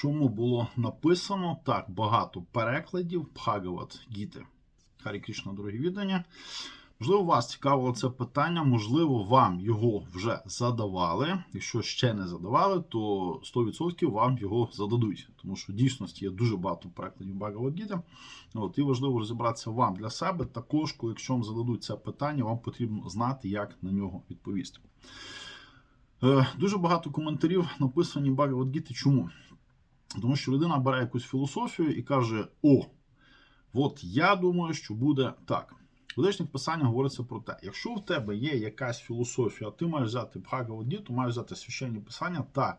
чому було написано так багато перекладів Бхагават Гіти. Харі Кришна, дорогі віддання. Можливо, вас цікавило це питання, можливо, вам його вже задавали. Якщо ще не задавали, то 100% вам його зададуть. Тому що в дійсності є дуже багато перекладів Багавадгіти. От, і важливо розібратися вам для себе. Також, коли якщо вам зададуть це питання, вам потрібно знати, як на нього відповісти. Е, Дуже багато коментарів написані Багавадгіти. Чому? Тому що людина бере якусь філософію і каже: О, от я думаю, що буде так. В писаннях говориться про те, якщо в тебе є якась філософія, ти маєш взяти Бхагавадгіту, маєш взяти священні писання та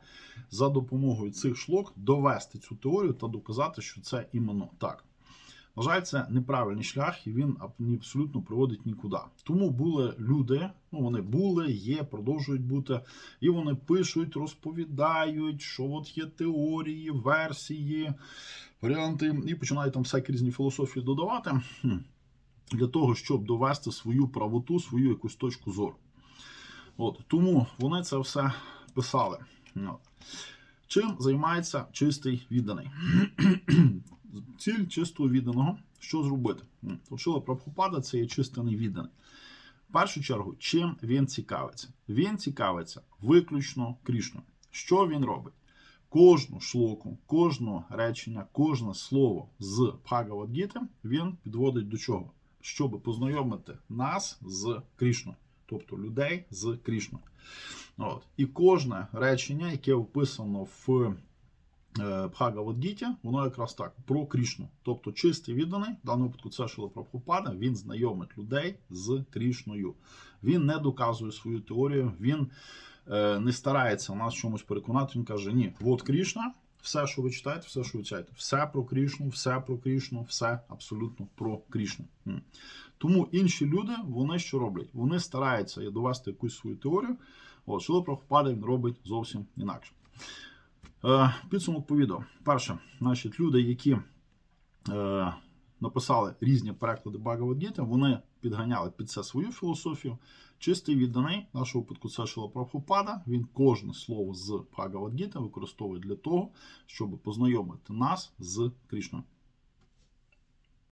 за допомогою цих шлок довести цю теорію та доказати, що це іменно так. На жаль, це неправильний шлях, і він абсолютно приводить нікуди. Тому були люди, ну вони були, є, продовжують бути, і вони пишуть, розповідають, що от є теорії, версії, варіанти, і починають там всякі різні філософії додавати. Для того, щоб довести свою правоту, свою якусь точку зору. От, Тому вони це все писали. Чим займається чистий відданий? Ціль чистого відданого що зробити? Учила Прабхупада це є чистий відданий. В першу чергу, чим він цікавиться? Він цікавиться виключно Крішною. Що він робить? Кожну шлоку, кожне речення, кожне слово з Бхагавадгіти він підводить до чого? щоб познайомити нас з Крішною, тобто людей з Крішною. От. І кожне речення, яке описано в Бхагавадгіті, воно якраз так про Крішну. Тобто чистий відданий, в даному випадку це Шила Прабхупада, він знайомить людей з Крішною. Він не доказує свою теорію, він е, не старається нас чомусь переконати. Він каже: Ні, от Крішна. Все, що ви читаєте, все, що ви читаєте, все про Крішну, все про Крішну, все абсолютно про Крішну. Тому інші люди, вони що роблять? Вони стараються довести якусь свою теорію. От, Шило Прабхупада він робить зовсім інакше. Е, Підсумок по відео. Перше, значить, люди, які е, написали різні переклади Багавадгіти, вони підганяли під це свою філософію. Чистий відданий нашого випадку це Шила Прабхупада. Він кожне слово з Бхагавадгіти використовує для того, щоб познайомити нас з Крішною.